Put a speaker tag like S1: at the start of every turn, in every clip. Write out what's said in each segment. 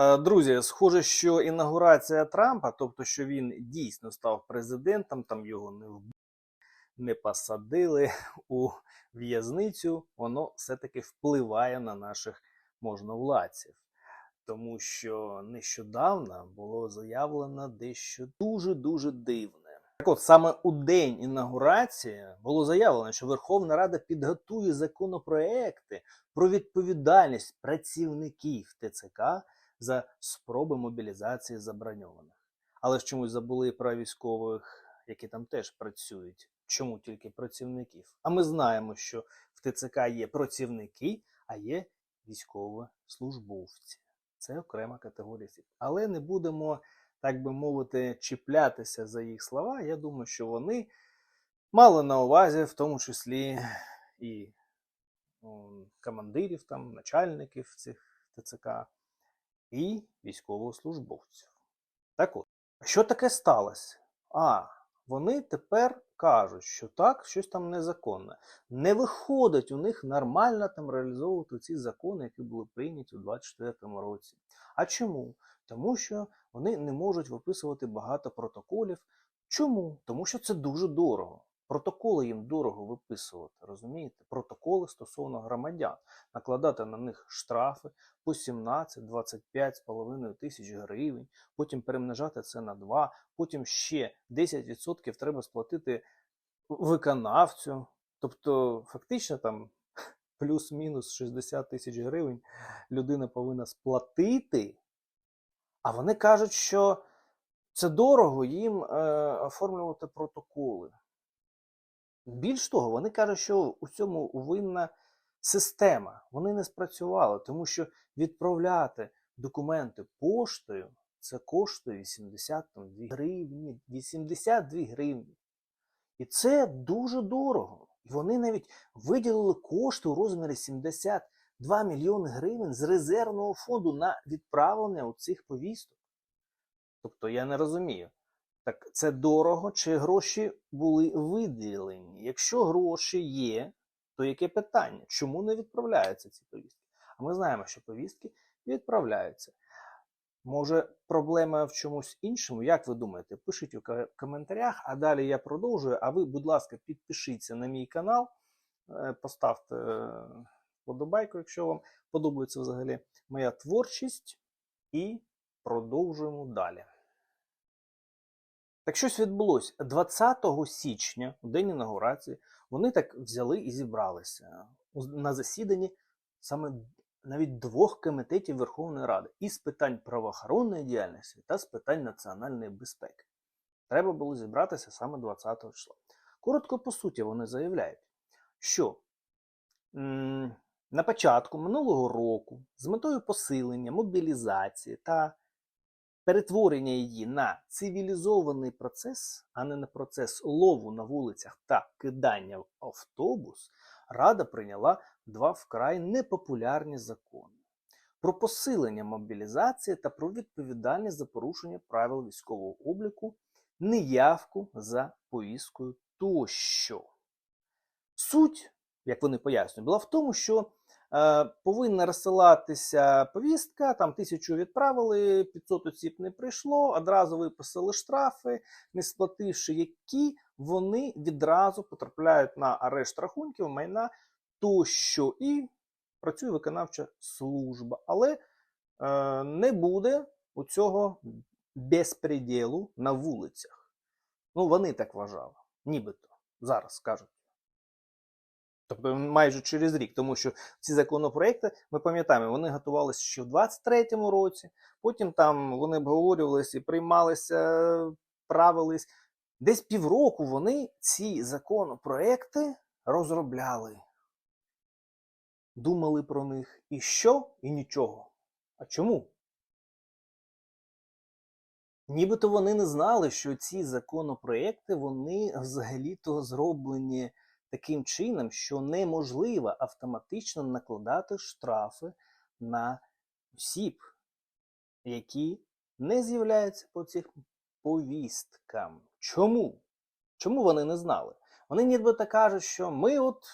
S1: Е, Друзі, схоже, що інаугурація Трампа, тобто, що він дійсно став президентом, там його не вбили, не посадили у в'язницю, воно все-таки впливає на наших можновладців. Тому що нещодавно було заявлено дещо дуже-дуже дивне. Так от саме у день інаугурації було заявлено, що Верховна Рада підготує законопроекти про відповідальність працівників ТЦК за спроби мобілізації заброньованих. Але ж чомусь забули про військових, які там теж працюють. Чому тільки працівників? А ми знаємо, що в ТЦК є працівники, а є військовослужбовці. Це окрема категорія. Але не будемо, так би мовити, чіплятися за їх слова. Я думаю, що вони мали на увазі, в тому числі і командирів, там, начальників цих ТЦК і військовослужбовців. Так от, що таке сталося? А, вони тепер кажуть, що так, щось там незаконне. Не виходить у них нормально там реалізовувати ці закони, які були прийняті у 2024 році. А чому? Тому що вони не можуть виписувати багато протоколів. Чому? Тому що це дуже дорого. Протоколи їм дорого виписувати, розумієте? Протоколи стосовно громадян, накладати на них штрафи по 17-25,5 тисяч гривень, потім перемножати це на 2, потім ще 10% треба сплатити виконавцю. Тобто, фактично там плюс-мінус 60 тисяч гривень людина повинна сплатити, а вони кажуть, що це дорого їм е, оформлювати протоколи. Більш того, вони кажуть, що у цьому винна система. Вони не спрацювали, тому що відправляти документи поштою це коштує 82 гривні. 82 гривні. І це дуже дорого. І вони навіть виділили кошти у розмірі 72 мільйони гривень з резервного фонду на відправлення у цих повісток. Тобто я не розумію. Так це дорого чи гроші були виділені? Якщо гроші є, то яке питання? Чому не відправляються ці повістки? А ми знаємо, що повістки відправляються. Може, проблема в чомусь іншому? Як ви думаєте? Пишіть у коментарях, а далі я продовжую. А ви, будь ласка, підпишіться на мій канал, е, поставте е, вподобайку, якщо вам подобається взагалі моя творчість, і продовжуємо далі. Так щось відбулося 20 січня, у день інаугурації, вони так взяли і зібралися на засіданні саме навіть двох комітетів Верховної Ради і з питань правоохоронної діяльності та з питань національної безпеки. Треба було зібратися саме 20 числа. Коротко по суті, вони заявляють, що на початку минулого року з метою посилення мобілізації та перетворення її на цивілізований процес, а не на процес лову на вулицях та кидання в автобус, Рада прийняла два вкрай непопулярні закони про посилення мобілізації та про відповідальність за порушення правил військового обліку, неявку за повісткою тощо. Суть, як вони пояснюють, була в тому, що повинна розсилатися повістка, там тисячу відправили, 500 осіб не прийшло, одразу виписали штрафи, не сплативши які, вони відразу потрапляють на арешт рахунків, майна тощо і працює виконавча служба. Але е, не буде у цього безпреділу на вулицях. Ну, вони так вважали, нібито зараз кажуть. Тобто майже через рік, тому що ці законопроекти, ми пам'ятаємо, вони готувалися ще в 23-му році, потім там вони обговорювалися і приймалися, правились. Десь півроку вони ці законопроекти розробляли, думали про них. І що? І нічого. А чому? Нібито вони не знали, що ці законопроекти вони взагалі-то зроблені таким чином, що неможливо автоматично накладати штрафи на осіб, які не з'являються по цих повісткам. Чому? Чому вони не знали? Вони нібито кажуть, що ми от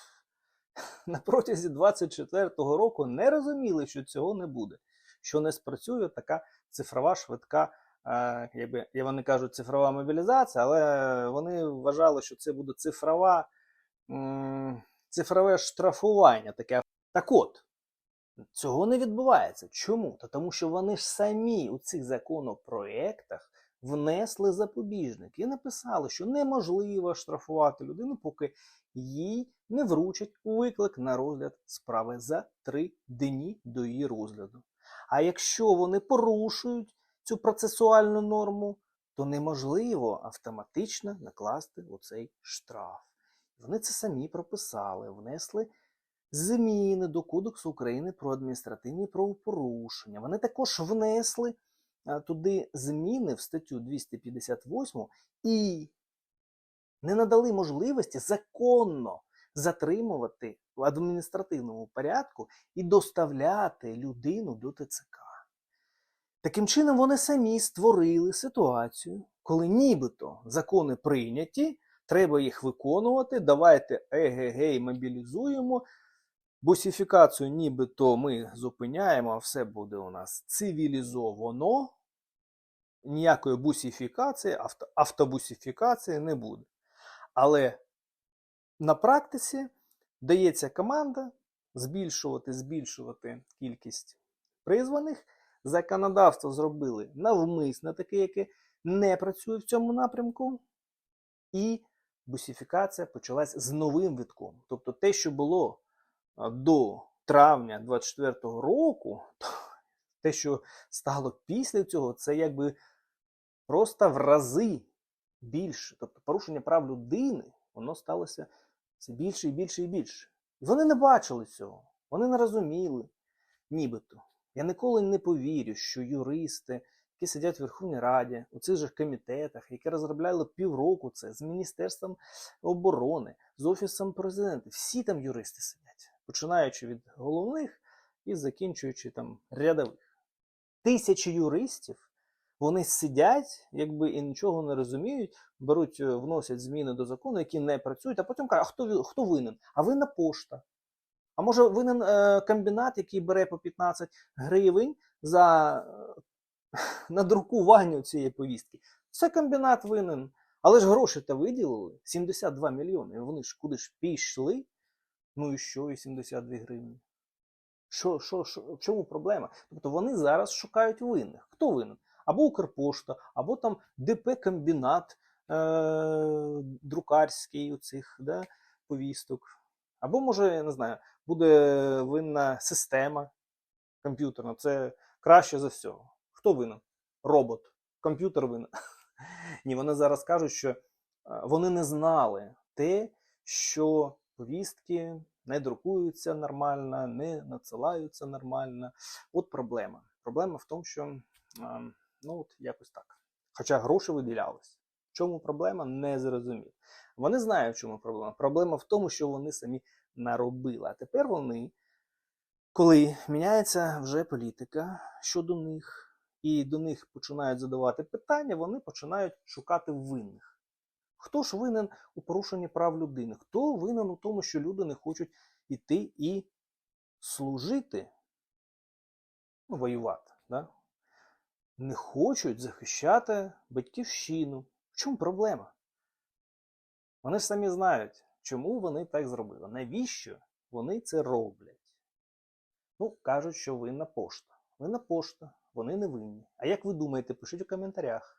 S1: на протязі 24-го року не розуміли, що цього не буде. що не спрацює така цифрова швидка, е, якби як вони кажуть, цифрова мобілізація, але вони вважали, що це буде цифрова, цифрове штрафування. Таке. Так от, цього не відбувається. Чому? Та тому що вони ж самі у цих законопроектах внесли запобіжник і написали, що неможливо штрафувати людину, поки їй не вручать виклик на розгляд справи за три дні до її розгляду. А якщо вони порушують цю процесуальну норму, то неможливо автоматично накласти оцей штраф. Вони це самі прописали, внесли зміни до Кодексу України про адміністративні правопорушення. Вони також внесли туди зміни в статтю 258 і не надали можливості законно затримувати в адміністративному порядку і доставляти людину до ТЦК. Таким чином, вони самі створили ситуацію, коли нібито закони прийняті, треба їх виконувати, давайте егегей мобілізуємо, бусифікацію нібито ми зупиняємо, а все буде у нас цивілізовано. Ніякої бусифікації, авто, автобусифікації не буде. Але на практиці дається команда збільшувати, збільшувати кількість призваних. Законодавство зробили навмисне таке, яке не працює в цьому напрямку. І бусифікація почалась з новим витком. Тобто те, що було до травня 24-го року, те, що стало після цього, це якби просто в рази більше. Тобто порушення прав людини, воно сталося все більше і більше і більше. І вони не бачили цього, вони не розуміли, нібито. Я ніколи не повірю, що юристи, які сидять в Верховній Раді, у цих же комітетах, які розробляли півроку це з Міністерством оборони, з Офісом президента, всі там юристи сидять, починаючи від головних і закінчуючи там рядових. Тисячі юристів вони сидять, якби і нічого не розуміють, беруть, е, вносять зміни до закону, які не працюють, а потім кажуть, а хто, хто винен? А винна пошта. А може винен е, комбінат, який бере по 15 гривень за надрукування цієї повістки. Це комбінат винен. Але ж гроші то виділили 72 мільйони. Вони ж куди ж пішли? Ну і що, і 72 гривні? Що, що, що, в чому проблема? Тобто вони зараз шукають винних. Хто винен? Або Укрпошта, або там ДП комбінат е- друкарський у цих да, повісток. Або, може, я не знаю, буде винна система комп'ютерна. Це краще за всього. Хто винен? Робот. Комп'ютер винен. Ні, вони зараз кажуть, що е, вони не знали те, що повістки не друкуються нормально, не надсилаються нормально. От проблема. Проблема в тому, що е, ну от якось так. Хоча гроші виділялись. В чому проблема, не зрозумів. Вони знають, в чому проблема. Проблема в тому, що вони самі наробили. А тепер вони, коли міняється вже політика щодо них, і до них починають задавати питання, вони починають шукати винних. Хто ж винен у порушенні прав людини? Хто винен у тому, що люди не хочуть іти і служити, ну, воювати, да? не хочуть захищати батьківщину. В чому проблема? Вони самі знають, чому вони так зробили. Навіщо вони це роблять? Ну, кажуть, що винна пошта. Винна пошта, вони не винні. А як ви думаєте, пишіть у коментарях.